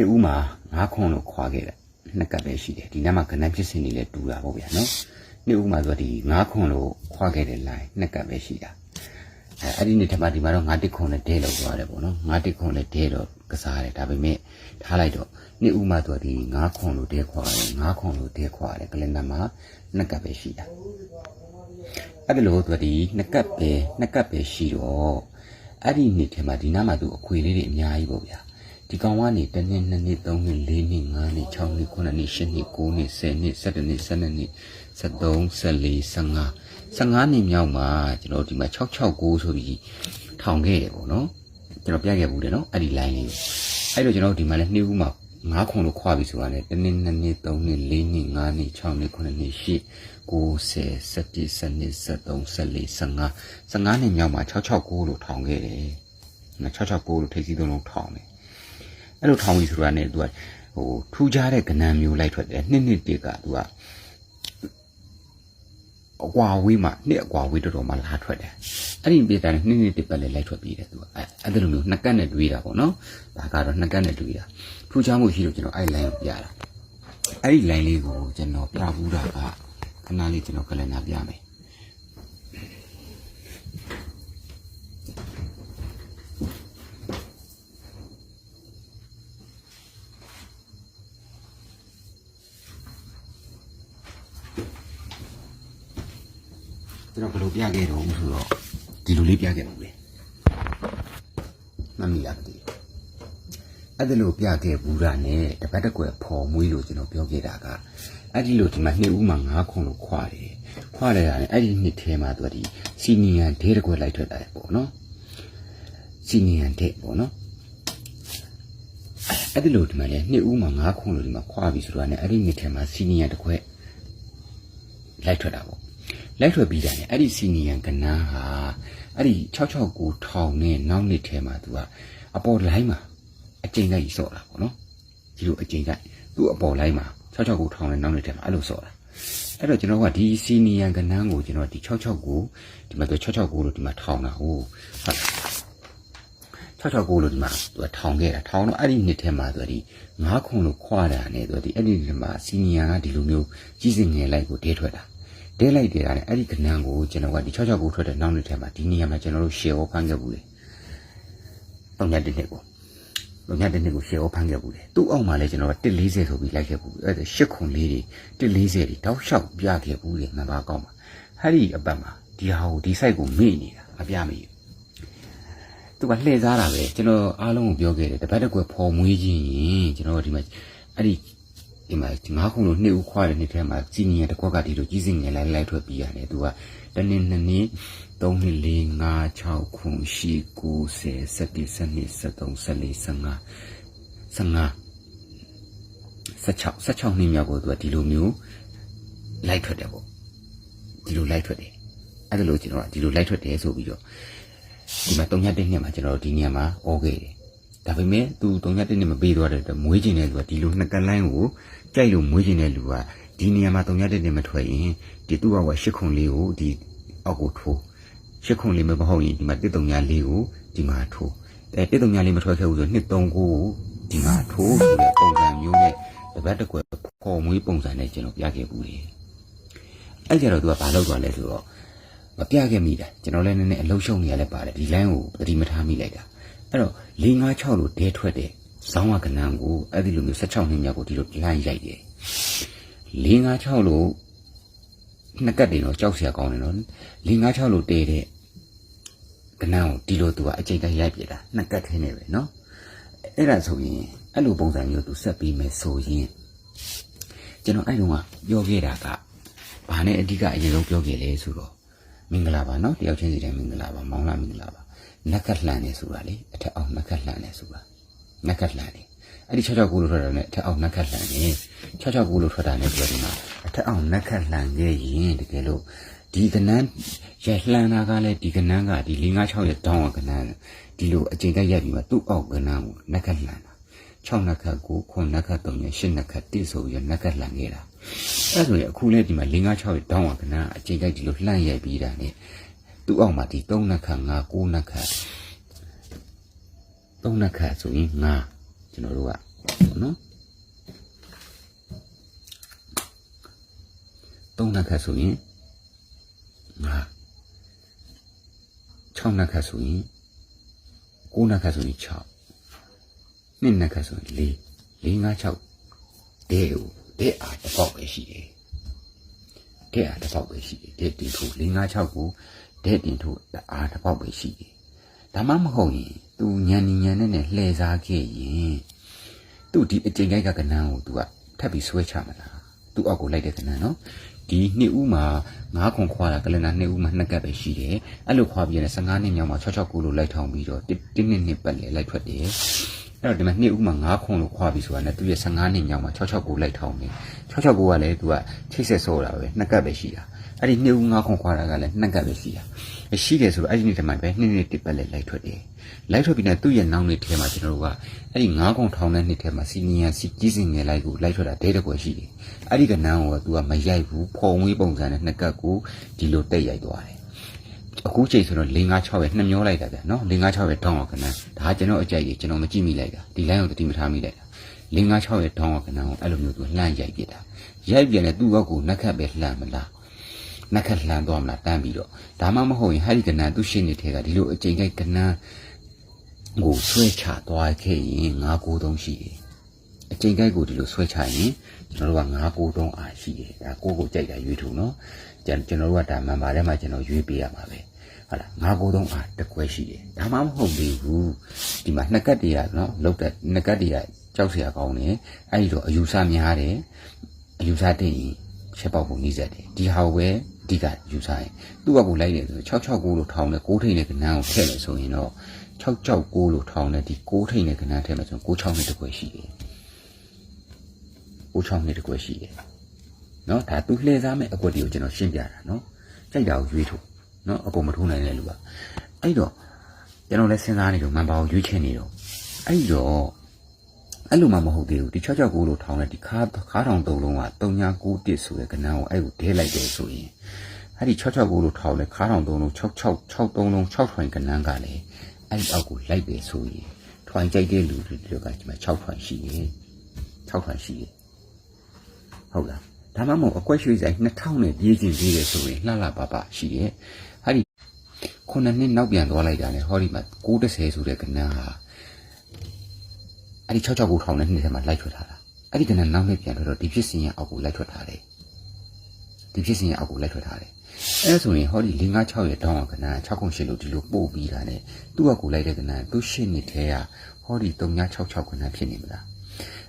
နှစ်ဦးမှာငါးခွန်လို့ခွာခဲ့တယ်နှစ်ကပ်ပဲရှိတယ်ဒီနားမှာကဏ္ဍဖြစ်စဉ်တွေလည်းတူတာပေါ့ဗျာနော်နှစ်ဦးမှာဆိုတော့ဒီငါးခွန်လို့ခွာခဲ့တဲ့ line နှစ်ကပ်ပဲရှိတာအဲအဲ့ဒီနေ့ထပ်မှဒီမှာတော့ငါးတစ်ခွန်နဲ့ဒဲလို့ပြောရတယ်ပေါ့နော်ငါးတစ်ခွန်နဲ့ဒဲတော့ကစားရတယ်ဒါပေမဲ့ထားလိုက်တော့နှစ်ဦးမှာဆိုတော့ဒီငါးခွန်လို့ဒဲခွာရတယ်ငါးခွန်လို့ဒဲခွာရတယ်ကလင်ဒါမှာနှစ်ကပ်ပဲရှိတာအဲ့ဒါလို့သူကဒီနှစ်ကပ်ပဲနှစ်ကပ်ပဲရှိတော့အဲ့ဒီနှစ်ထဲမှာဒီနားမှာသူအခွေလေးတွေအများကြီးပေါ့ဗျာ ဒီကောင်ကနေတစ်နှစ်နှစ်နှစ်သုံးနှစ်လေးနှစ်ငါးနှစ်၆နှစ်9နှစ်10နှစ်9နှစ်10နှစ်12နှစ်12နှစ်13 14 15 15နှစ်မြောက်မှာကျွန်တော်ဒီမှာ669ဆိုပြီးထောင်ခဲ့ရပေါ့နော်ကျွန်တော်ပြခဲ့ဘူးတယ်နော်အဲ့ဒီ line လေးကိုအဲ့တော့ကျွန်တော်ဒီမှာလည်းနှစ်ဦးမှာငါးခွန်လို့ခွာပြီဆိုတာနဲ့တစ်နှစ်နှစ်နှစ်သုံးနှစ်လေးနှစ်ငါးနှစ်6နှစ်9နှစ်10 90 17 12 13 14 15 15နှစ်မြောက်မှာ669လို့ထောင်ခဲ့တယ်။နော်669လို့ထိပ်စီးသုံးလုံးထောင်တယ်။ အဲ့လိုထောင်ပြီဆိုတာနဲ့သူကဟိုထူးခြားတဲ့ကဏ္ဍမျိုးလိုက်ထွက်တယ်။နှစ်နှစ်တည်းကသူကအကွာဝေးမှာနှစ်အကွာဝေးတော်တော်မှလာထွက်တယ်။အဲ့ဒီပြည်တိုင်းနှစ်နှစ်တည်းပဲလိုက်ထွက်ပြီးတယ်သူကအဲ့အဲ့လိုမျိုးနှစ်ကတ်နဲ့တွေးတာပေါ့နော်။ဒါကတော့နှစ်ကတ်နဲ့တွေးတာ။ထူးခြားမှုရှိလို့ကျွန်တော်အဲ့ line ကိုပြတာ။အဲ့ဒီ line လေးကိုကျွန်တော်ပြဘူးတာကခဏလေးကျွန်တော်ကလန်နာပြမယ်ကျွန်တော်ဘယ် လိုပြခဲ့တော့ဆိုတော့ဒီလိုလေးပြခဲ့ပါဦးလေမမီလားမသိဘူးအဲ့ဒါလိုပြခဲ့ဘူးတာနဲ့တပတ်တစ်ကွယ်ဖော်မွေးလို့ကျွန်တော်ပြောခဲ့တာကအဲ့ဒီလိုဒီမှာနှစ်ဦးမှာငါးခုလို့ခွာတယ်ခွာတယ်ကလည်းအဲ့ဒီနှစ်ထဲမှာသူကဒီစီနီယန်ဒဲတစ်ကွယ်လိုက်ထွက်တာပေါ့နော်စီနီယန်ဒဲပေါ့နော်အဲ့ဒီလိုဒီမှာလေနှစ်ဦးမှာငါးခုလို့ဒီမှာခွာပြီဆိုတော့ねအဲ့ဒီနှစ်ထဲမှာစီနီယန်တစ်ခွက်လိုက်ထွက်တာပေါ့ လိုက်ထွက်ပြီးတာねအဲ့ဒီစီနီယန်ကနန်းဟာအဲ့ဒီ669ထောင်နဲ့နောက်နှစ်ထဲမှာသူကအပေါ်လိုင်းမှာအကျိန်ကကြီးစော့တာပေါ့နော်ဒီလိုအကျိန်ကသူ့အပေါ်လိုက်မှာ66ကိုထောင်းနေနောက်နေတဲ့မှာအဲ့လိုစော့တာအဲ့တော့ကျွန်တော်ကဒီစီနီယန်ကနန်းကိုကျွန်တော်ဒီ66ကိုဒီမှာသူ66လို့ဒီမှာထောင်းတာဟုတ်ဟုတ်66လို့ဒီမှာသူကထောင်းခဲ့တာထောင်းတော့အဲ့ဒီနှစ်ထဲမှာသူကဒီ9ခွန်လို့ခွာတာနဲ့သူကဒီအဲ့ဒီဒီမှာစီနီယန်ကဒီလိုမျိုးကြီးစင်ငယ်လိုက်ကိုတဲထွက်တာ တဲလိုက်တယ်ကလည်းအဲ့ဒီကနန်းကိုကျွန်တော်ကဒီ66ကိုထွက်တဲ့နောက်နှစ်ထဲမှာဒီနေရာမှာကျွန်တော်တို့ share ဖန်ခဲ့ဘူးလေပုံညတဲ့နှစ်ကိုလုံညတဲ့နှစ်ကိုရှယ်ဩဖမ်းခဲ့ဘူးလေသူ့အောက်မှာလည်းကျွန်တော်က140ဆိုပြီးလိုက်ခဲ့ဘူးအဲ့ဒါရှစ်ခွန်လေးတွေ140တွေတောက်လျှောက်ပြခဲ့ဘူးလေနံပါတ်ကောင်းပါဟဲ့ဒီအပတ်မှာဒီဟာကိုဒီ site ကိုမေ့နေတာအပြမေ့သူကလှည့်စားတာပဲကျွန်တော်အားလုံးကိုပြောခဲ့တယ်တပတ်တစ်ကွယ်ဖော်မွေးခြင်းရင်ကျွန်တော်ဒီမှာအဲ့ဒီ ဒီမှာငါးခုလို့နှစ်ဦးခွာတဲ့နှစ်ထဲမှာစီနီယာတစ်ခွက်ကဒီလိုကြီးစင်ငယ်လိုက်လိုက်ထွက်ပြီးရတယ်သူကတနည်းနှစ်နည်း3နှစ်4 5 6ခု8 9 10 11 12 13 14 15 15 16 16နှစ်မြောက်ကိုသူကဒီလိုမျိုးလိုက်ထွက်တယ်ပေါ့ဒီလိုလိုက်ထွက်တယ်အဲ့ဒါလို့ကျွန်တော်ကဒီလိုလိုက်ထွက်တယ်ဆိုပြီးတော့ဒီမှာ3ညတစ်နှစ်မှာကျွန်တော်တို့ဒီနေရာမှာဩခဲ့တယ်ဒါပေမဲ့သူ3ညတစ်နှစ်မပေးသွားတဲ့အတွက်မွေးကျင်တဲ့လူကဒီလိုနှစ်ကလိုင်းကို ကြိုက်လို့မွေးကျင်တဲ့လူကဒီနေရာမှာ3ညတစ်နှစ်မထွက်ရင်ဒီသူ့ဘဝရှစ်ခုလေးကိုဒီအောက်ကိုထိုးရှစ်ခုလေးမဟုတ်ရင်ဒီမှာတစ်3ညလေးကိုဒီမှာထိုးအဲတစ်3ညလေးမထွက်ခဲ့ဘူးဆိုနှစ်3ကိုဒီမှာထိုးဆိုတဲ့ပုံစံမျိုးနဲ့တပတ်တစ်ကွယ်ခေါ်မွေးပုံစံနဲ့ကျွန်တော်ပြခဲ့ဘူးလေအဲ့ကြတော့သူကဘာလုပ်သွားလဲဆိုတော့မပြခဲ့မိတာကျွန်တော်လည်းနည်းနည်းအလုံးရှုံနေရလဲပါတယ်ဒီ line ကိုသတိမထားမိလိုက်တာအဲ့တော့၄၅6လို့ဒဲထွက်တဲ့ ဇောင်းဝကနန်းကိုအဲ့ဒီလိုမျိုး16နှစ်မြောက်ကိုဒီလိုလှမ်းရိုက်တယ်၄၅6လို့နှစ်ကတ်တင်တော့ကြောက်စရာကောင်းတယ်နော်၄၅6လို့တဲတဲ့ကနန်းကိုဒီလိုသူကအကျိတ်တက်ရိုက်ပြတာနှစ်ကတ်ထင်းနေပဲနော်အဲ့ဒါဆိုရင်အဲ့လိုပုံစံမျိုးသူဆက်ပြီးမယ်ဆိုရင်ကျွန်တော်အဲ့တုန်းကပြောခဲ့တာကဘာနဲ့အဓိကအရင်ဆုံးပြောခဲ့လဲဆိုတော့မင်္ဂလာပါနော်တယောက်ချင်းစီတိုင်းမင်္ဂလာပါမောင်လာမင်္ဂလာပါနက်ကလှန်နေဆိုတာလေအထက်အောင်နက်ကလှန်နေဆိုတာ နက်ကလှန်နေအဲ့ဒီ66ကူလို့ထွက်တာနဲ့အထက်အောင်နက်ကလှန်နေ66ကူလို့ထွက်တာနဲ့ပြောဒီမှာအထက်အောင်နက်ကလှန်ခဲ့ရင်တကယ်လို့ဒီကနန်းရလှန်တာကလည်းဒီကနန်းကဒီ556ရဲ့တောင်းကကနန်းဒီလိုအချိန်တက်ရက်ပြီးမှသူ့အောက်ကနန်းကိုနက်ကလှန်တာ6နက်ခတ်9ခုနက်ခတ်3နဲ့8နက်ခတ်1ဆိုပြီးနက်ကလှန်ခဲ့တာအဲ့ဆိုရင်အခုလဲဒီမှာ556ရဲ့တောင်းကကနန်းအချိန်တက်ဒီလိုလှန်ရိုက်ပြီးတာ ਨੇ သူ့အောက်မှာဒီ3နက်ခတ်5 9နက်ခတ် 3နက်ခတ်ဆိုရင်5ကျွန်တော်တို့ကပေါ့နော်သုံးနှစ်ခတ်ဆိုရင်ငါ6နှစ်ခတ်ဆိုရင်9နှစ်ခတ်ဆိုရင်6နှစ်နှစ်ခတ်ဆိုရင်4 4 5 6တဲ့ဟိုတဲ့အားတစ်ပေါက်ပဲရှိတယ်တဲ့အားတစ်ပေါက်ပဲရှိတယ်တဲ့တင်ထိုး4 5 6ကိုတဲ့တင်ထိုးအားတစ်ပေါက်ပဲရှိတယ် ဒါမှမဟုတ်ရင် तू ညံညံညံနဲ့နဲ့လှည့်စားခဲ့ရင်သူ့ဒီအကျင့်ကြိုက်ကကဏ္ဍကို तू ကထပ်ပြီးဆွဲချမလားသူ့အောက်ကိုလိုက်တဲ့ကဏ္ဍနော်ဒီနှစ်ဦးမှာ9ခွန်ခွာတာကလနာနှစ်ဦးမှာနှစ်ကပ်ပဲရှိတယ်အဲ့လိုခွာပြီးရတဲ့15နှစ်မြောက်မှာ669လို့လိုက်ထောင်ပြီးတော့1နှစ်နှစ်ပတ်လေလိုက်ထွက်တယ်အဲ့တော့ဒီမှာနှစ်ဦးမှာ9ခွန်လို့ခွာပြီးဆိုတာနဲ့သူရဲ့15နှစ်မြောက်မှာ669လိုက်ထောင်တယ်669ကလည်းသူကချိတ်ဆက်ဆော့တာပဲနှစ်ကပ်ပဲရှိတာ အဲ့ဒီနှစ်ဦး9ခွန်ခွာတာကလည်းနှစ်ကပ်ပဲရှိတာရှိတယ်ဆိုတော့အဲ့ဒီနေ့တည်းမှာပဲနှစ်နှစ်တစ်ပတ်လေလိုက်ထွက်တယ်လိုက်ထွက်ပြီးတော့သူ့ရဲ့နောက်နေ့ထဲမှာကျွန်တော်တို့ကအဲ့ဒီ9ခွန်ထောင်တဲ့နှစ်ထဲမှာစီနီယာစီကြီးစင်ငယ်လိုက်ကိုလိုက်ထွက်တာဒဲတကွယ်ရှိတယ်အဲ့ဒီကနန်းကိုက तू ကမရိုက်ဘူးဖုံဝေးပုံစံနဲ့နှစ်ကပ်ကိုဒီလိုတက်ရိုက်သွားတယ်အခုချိန်ဆိုတော့၄၅6ရဲ့နှစ်မျောလိုက်တာဗျနော်၄၅6ရဲ့တောင်းအောင်ကနန်းဒါကျွန်တော်အကြိုက်ကြီးကျွန်တော်မကြည့်မိလိုက်တာဒီ line ကိုတတိမထားမိလိုက်တာ၄၅6ရဲ့တောင်းအောင်ကနန်းကိုအဲ့လိုမျိုးသူလှမ်းရိုက်ပြတာရိုက်ပြန်တယ်သူ့ဘက်ကိုနှက်ခတ်ပဲလှမ်းမလား နှက်ခတ်လှမ်းသွားမလားတန်းပြီးတော့ဒါမှမဟုတ်ရင်ဟာဒီကနန်းသူ့ရှင်းနေထဲကဒီလိုအချိန်ကြိုက်ကနန်းကိုဆွဲချသွားခဲ့ရင်၅၉သုံးရှိတယ်အချိန်ကြိုက်ကိုဒီလိုဆွဲချရင်ကျွန်တော်တို့က9 9 3အားရှိတယ်ဒါကိုကိုကြိုက်တာရွေးထုံနော်ကျွန်ကျွန်တော်တို့ကဒါမှန်ပါထဲမှာကျွန်တော်ရွေးပေးရမှာပဲဟုတ်လား9 9 3အားတစ်ခွဲရှိတယ်ဒါမှမဟုတ်သေးဘူးဒီမှာနှစ်ကတ်တည်းကနော်လောက်တဲ့နှစ်ကတ်တည်းကကြောက်เสียကောင်းတယ်အဲ့ဒီတော့အယူဆများတယ်အယူဆတဲ့ရင်ချက်ပေါက်ပုံနှိစက်တယ်ဒီဟာပဲအ ဓိကယူဆရင်သူ့ဘက်ကိုလိုက်တယ်ဆို669လို့ထောင်းတယ်6ထိန်တဲ့ကဏ္ဍကိုထည့်လို့ဆိုရင်တော့669လို့ထောင်းတယ်ဒီ6ထိန်တဲ့ကဏ္ဍထည့်မယ်ဆိုရင်6 6နဲ့တစ်ခွဲရှိတယ်ဦးချောင်းနှစ်တကွက်ရှိတယ်။နော်ဒါသူလှည့်စားမဲ့အကွက်တွေကိုကျွန်တော်ရှင်းပြတာနော်။ကြိုက်တာကိုရွေးထုတ်နော်အကုန်မထိုးနိုင်တဲ့လူကအဲ့တော့ကျွန်တော်လည်းစဉ်းစားနေတော့မန်ပါကိုရွေးချင်နေတော့အဲ့တော့ အဲ့လိုမှမဟုတ်သေးဘူးဒီ669လို့ထောင်းတဲ့ဒီခါခါထောင်သုံးလုံးက3991ဆိုတဲ့ကဏ္ဍကိုအဲ့ကိုဒဲလိုက်တယ်ဆိုရင်အဲ့ဒီ669လို့ထောင်းတဲ့ခါထောင်သုံးလုံး6663လုံး6ထွင်ကဏ္ဍကလည်းအဲ့ဒီအောက်ကိုလိုက်တယ်ဆိုရင်ထွင်ကြိုက်တဲ့လူတွေကဒီမှာ6ထွင်ရှိတယ်6ထွင်ရှိတယ်ဟုတ်လားဒါမှမဟုတ်အကွက်ရွှေဆိုင်2000နဲ့ပြေးကျင်ပြေးတယ်ဆိုရင်လှလှပပရှိရဲ့ဟာဒီခုနှစ်နှစ်နောက်ပြန်သွားလိုက်တာနဲ့ဟောဒီမှာ930ဆိုတဲ့ကဏ္ဍဟာ အဲ့ဒီ669ထောင်နဲ့နှစ်ထဲမှာလိုက်ထွက်ထားတာအဲ့ဒီကဏ္ဍနောက်နှစ်ပြန်ထွက်တော့ဒီဖြစ်စဉ်ရဲ့အောက်ကိုလိုက်ထွက်ထားတယ်ဒီဖြစ်စဉ်ရဲ့အောက်ကိုလိုက်ထွက်ထားတယ်အဲဆိုရင်ဟောဒီ556ရဲ့တောင်းအောင်ကဏ္ဍ608လို့ဒီလိုပို့ပြီးတာနဲ့သူ့ဘက်ကိုလိုက်တဲ့ကဏ္ဍသူ့ရှင်းနှစ်ထဲကဟောဒီ3966ကဏ္ဍဖြစ်နေမလား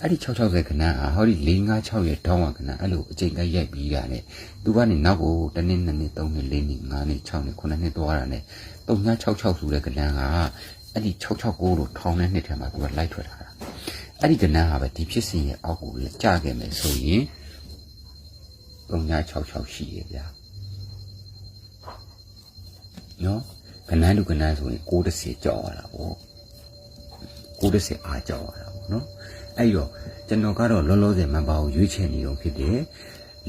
အဲ့ဒီ660ခဏဟာဟောဒီ456ရဲ့တောင်းဝခဏအဲ့လိုအချိန်ကရိုက်ပြီးတာနဲ့သူကနေနောက်ကိုတနည်းနှစ်နှစ်သုံးနှစ်လေးနှစ်ငါးနှစ်6နှစ်9နှစ်သွားတာနဲ့3966ဆိုတဲ့ကဏ္ဍကအဲ့ဒီ669လို့ထောင်းတဲ့နှစ်ထဲမှာသူကလိုက်ထွက်ထားတာ အဲ့ဒီကဏ္ဍဟာပဲဒီဖြစ်စဉ်ရဲ့အောက်ကိုကြာခဲ့မယ်ဆိုရင်3966ရှိရဲ့ဗျာနော်ကဏ္ဍလူကဏ္ဍဆိုရင်60ကြောက်ရတာပေါ့60အားကြောက်ရတာပေါ့နော်အဲ့တော့ကျွန်တော်ကတော့လောလောဆယ်မန်ပါကိုရွေးချယ်နေတော့ဖြစ်တယ်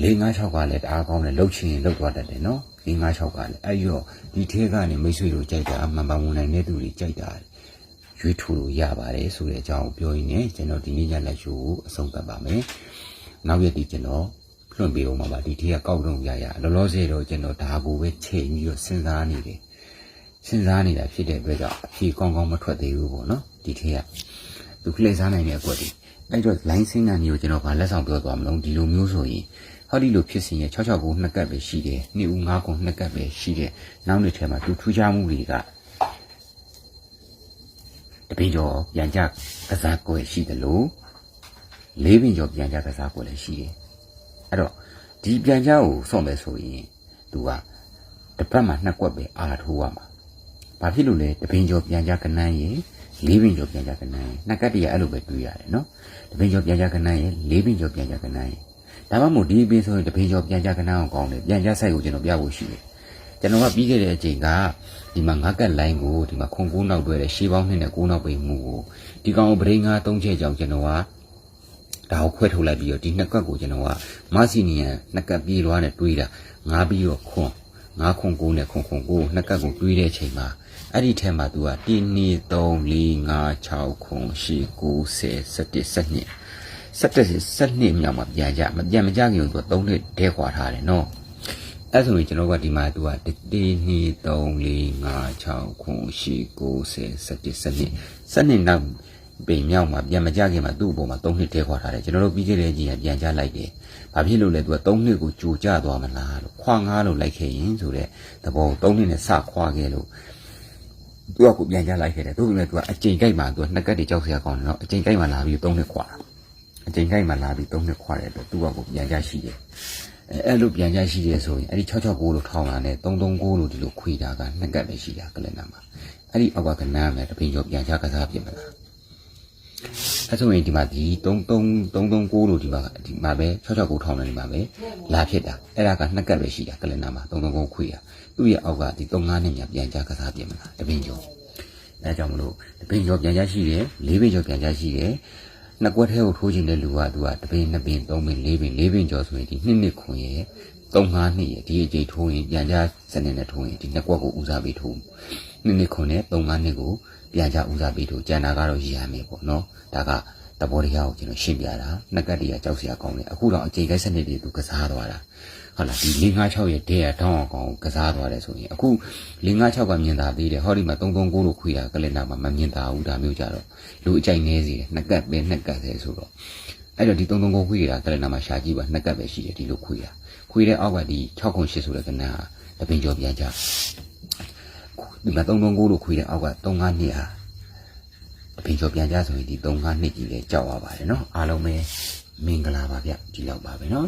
၄၅၆ကလည်းတအားကောင်းတယ်လှုပ်ချင်ရင်လှုပ်သွားတတ်တယ်နော်၄၅၆ကလည်းအဲ့တော့ဒီထဲကနေမိတ်ဆွေတို့ကြိုက်တာမန်ပါဝင်နိုင်တဲ့သူတွေကြိုက်တာ ရွေးထူလို့ရပါတယ်ဆိုတဲ့အကြောင်းကိုပြောရင်းနဲ့ကျွန်တော်ဒီနေ့ညလက်ရှိုးကိုအဆုံးသတ်ပါမယ်နောက်ရက်ဒီကျွန်တော်လွှင့်ပေးအောင်ပါဒီထဲကကောက်တော့ရရလောလောဆယ်တော့ကျွန်တော်ဒါကိုပဲချိန်ပြီးတော့စဉ်းစားနေတယ်စဉ်းစားနေတာဖြစ်တဲ့အတွက်ကြောင့်အဖြေကောင်းကောင်းမထွက်သေးဘူးပေါ့နော်ဒီထဲကသူလှည့်စားနိုင်တဲ့အကွက်တွေအဲ့တော့ line စင်းကနေကိုကျွန်တော်ဗာလက်ဆောင်ပြောသွားမလို့ဒီလိုမျိုးဆိုရင်ဟောဒီလိုဖြစ်စဉ်ရဲ့66ကိုနှစ်ကပ်ပဲရှိတယ်နှစ်ဦး9ကိုနှစ်ကပ်ပဲရှိတယ်နောက်နေ့ထဲမှာသူထူးခြားမှုတွေက တပင်းကျော်ပြန်ကြကစားကွယ်ရှိတယ်လို့လေးပင်ကျော်ပြန်ကြကစားကွယ်လည်းရှိတယ်အဲ့တော့ဒီပြန်ကြကိုစောင့်မယ်ဆိုရင်သူကတစ်ပတ်မှာနှစ်ကွက်ပဲအာထိုးရမှာဘာဖြစ်လို့လဲတပင်းကျော်ပြန်ကြကနန်းရင်လေးပင်ကျော်ပြန်ကြကနန်းရင်နှစ်ကတ်တည်းအဲ့လိုပဲတွေးရတယ်နော်တပင်ကျော်ပြန်ကြကနန်းရင်လေးပင်ကျော်ပြန်ကြကနန်းရင်ဒါမှမဟုတ်ဒီပင်ဆိုရင်တပင်ကျော်ပြန်ကြကနန်းအောင်ကောင်းတယ်ပြန်ကြဆိုင်ကိုကျွန်တော်ပြဖို့ရှိတယ် ကျွန်တော်ကပြီးခဲ့တဲ့အချိန်ကဒီမှာငါးကတ်လိုင်းကိုဒီမှာခုံကူးနောက်တွဲတဲ့ရှေးပေါင်းနှစ်နဲ့ကိုးနောက်ပိန်မှုကိုဒီကောင်ကိုပရိငါသုံးချက်ကြောင့်ကျွန်တော်ကဒါကိုခွဲထုတ်လိုက်ပြီးတော့ဒီနှစ်ကတ်ကိုကျွန်တော်ကမဆီနီယန်နှစ်ကတ်ပြေးလွားနဲ့တွေးတာငါပြီးတော့ခွန်ငါခွန်ကိုးနဲ့ခွန်ခွန်ကိုးနှစ်ကတ်ကိုတွေးတဲ့အချိန်မှာအဲ့ဒီထဲမှာ तू က1 2 3 4 5 6 9 10 11 12 17 17မြောက်မှာပြန်ကြမပြန်မကြခင်သူက3နှစ်ဒဲခွာထားတယ်နော် အဲ့ဆိုရင်ကျွန်တော်ကဒီမှာ तू က1 2 3 4 5 6 9 10 11 12 12နောက်ပေမြောက်မှာပြန်မကြခင်မှာသူ့အပေါ်မှာ3နှစ်ဒဲခွာထားတယ်ကျွန်တော်တို့ပြီးခဲ့တဲ့ကြီးကပြန်ကြလိုက်တယ်ဘာဖြစ်လို့လဲ तू က3နှစ်ကိုကြိုကြသွားမလားလို့ခွာငားလို့လိုက်ခဲ့ရင်ဆိုတဲ့သဘော3နှစ်နဲ့စခွာခဲ့လို့သူကကိုပြန်ကြလိုက်ခဲ့တယ်သူ့ပြင်မဲ့သူကအချိန်ကြိုက်မှသူကနှစ်ကက်တွေကြောက်စရာကောင်းတယ်နော်အချိန်ကြိုက်မှလာပြီးသုံးနှစ်ခွာတာအချိန်ကြိုက်မှလာပြီးသုံးနှစ်ခွာတဲ့အတွက်သူကကိုပြန်ကြရှိတယ် အဲအဲ့လိုပြန်ကြရှိတယ်ဆိုရင်အဲ့ဒီ669လို့ထောင်းလာတယ်339လို့ဒီလိုခွေတာကနှစ်ကက်ပဲရှိတာကလန်နာမှာအဲ့ဒီအောက်ကကနန်းမယ်တပင်ကျော်ပြန်ကြကစားပြင်မလားအဲ့ဆိုရင်ဒီမှာဒီ33 339လို့ဒီမှာဒီမှာပဲ669ထောင်းတယ်ဒီမှာပဲလာဖြစ်တာအဲ့ဒါကနှစ်ကက်ပဲရှိတာကလန်နာမှာ339ခွေတာသူ့ရဲ့အောက်ကဒီ35နဲ့မြပြန်ကြကစားပြင်မလားတပင်ကျော်အဲဒါကြောင့်မလို့တပင်းကျော်ပြန်ကြရှိတယ်လေးပင်ကျော်ပြန်ကြရှိတယ် နှစ်ကွက်ထဲကိုထိုးခြင်းတဲ့လူကသူကတပင်းနှစ်ပင်သုံးပင်လေးပင်လေးပင်ကျော်ဆိုရင်ဒီနှစ်နှစ်ခွန်ရဲ့သုံးငါးနှစ်ရဲ့ဒီအကြိမ်ထိုးရင်ပြန်ကြစနစ်နဲ့ထိုးရင်ဒီနှစ်ကွက်ကိုဦးစားပေးထိုးနှစ်နှစ်ခွန်နဲ့သုံးငါးနှစ်ကိုပြန်ကြဦးစားပေးထိုးကျန်တာကတော့ရည်ရမယ်ပေါ့နော်ဒါကတဘောတရားကိုကျွန်တော်ရှင်းပြတာနှစ်ကတ်တည်းကကြောက်စရာကောင်းတယ်အခုတော့အကြိမ်ကိုက်စနစ်တွေသူကစားသွားတာ ဟုတ်လားဒီ656ရဲ့ဒေးရတောင်းအောင်ကောင်ကစားသွားတယ်ဆိုရင်အခု656ကမြင်သာသေးတယ်ဟောဒီမှာ339လို့ခွေရကလင်နာမှာမမြင်သာဘူးဒါမျိုးကြတော့လူအကြိုက်နေစီတယ်နှစ်ကပ်ပဲနှစ်ကပ်သေးဆိုတော့အဲ့တော့ဒီ339ခွေရကလင်နာမှာရှာကြည့်ပါနှစ်ကပ်ပဲရှိတယ်ဒီလိုခွေရခွေတဲ့အောက်ကဒီ608ဆိုတဲ့ကနာတပင်ကျော်ပြန်ကြဒီမှာ339လို့ခွေတဲ့အောက်က392ဟာတပင်ကျော်ပြန်ကြဆိုရင်ဒီ392ကြီးလည်းကြောက်ရပါတယ်နော်အားလုံးပဲမင်္ဂလာပါဗျဒီလောက်ပါပဲနော်